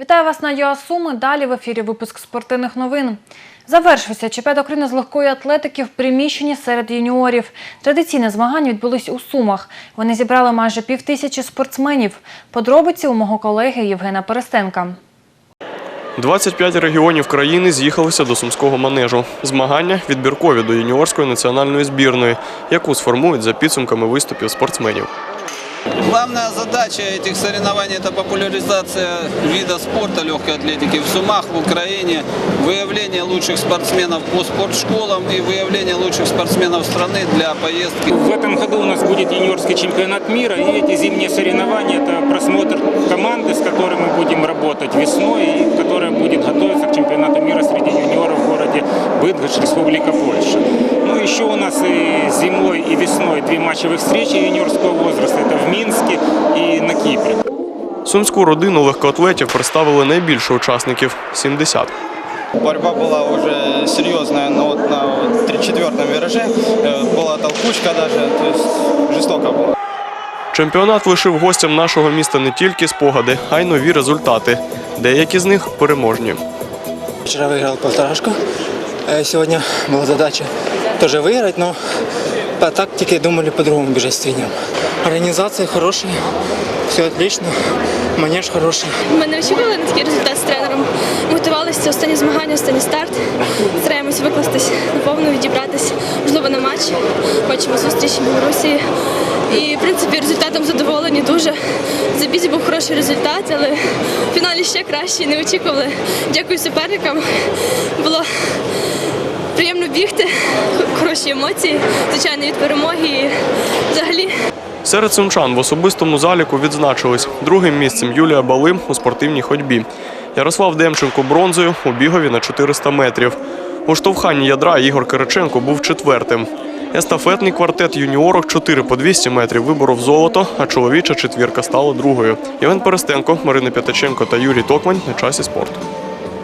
Вітаю вас на ЮАСуми. Далі в ефірі випуск спортивних новин. Завершився чемпіонат України з легкої атлетики в приміщенні серед юніорів. Традиційне змагання відбулись у Сумах. Вони зібрали майже півтисячі спортсменів. Подробиці у мого колеги Євгена Перестенка. 25 регіонів країни з'їхалися до сумського манежу. Змагання відбіркові до юніорської національної збірної, яку сформують за підсумками виступів спортсменів. Главная задача этих соревнований – это популяризация вида спорта легкой атлетики в Сумах, в Украине, выявление лучших спортсменов по спортшколам и выявление лучших спортсменов страны для поездки. В этом году у нас будет юниорский чемпионат мира, и эти зимние соревнования – это просмотр команды, с которой мы будем работать весной, и которая будет готовиться к чемпионату мира среди юниоров в городе Быдгош, Республика Польша. Ну, еще у нас и зимой, и весной две матчевых встречи юниорского возраста. Сумську родину легкоатлетів представили найбільше учасників 70. Борьба была уже серьезная, но вот на вот 34-м вираже э, была толкучка даже, то есть жестоко было. Чемпіонат лишив гостям нашого міста не тільки спогади, а й нові результати. Деякі з них переможні. Вчера выиграл полторашку. Э, Сегодня была задача тоже выиграть, но по тактике думали по-другому бежать с тренером. Организация хорошая, все отлично, манеж хороший. Ми не очікували на такий результат з тренером. Готувалися останні змагання, останній старт. Стараємось викластись наповну, відібратись, можливо, на матч. Хочемо зустрічі в Білорусі. І, в принципі, результатом задоволені дуже. За бізі був хороший результат, але в фіналі ще краще, не очікували. Дякую суперникам. Було приємно бігти, хороші емоції, звичайно, від перемоги. І взагалі Серед сумчан в особистому заліку відзначились другим місцем Юлія Балим у спортивній ходьбі. Ярослав Демченко бронзою у бігові на 400 метрів. У штовханні ядра Ігор Кириченко був четвертим. Естафетний квартет юніорок 4 по 200 метрів виборов золото, а чоловіча четвірка стала другою. Євген Перестенко, Марина П'ятаченко та Юрій Токмань на часі спорту.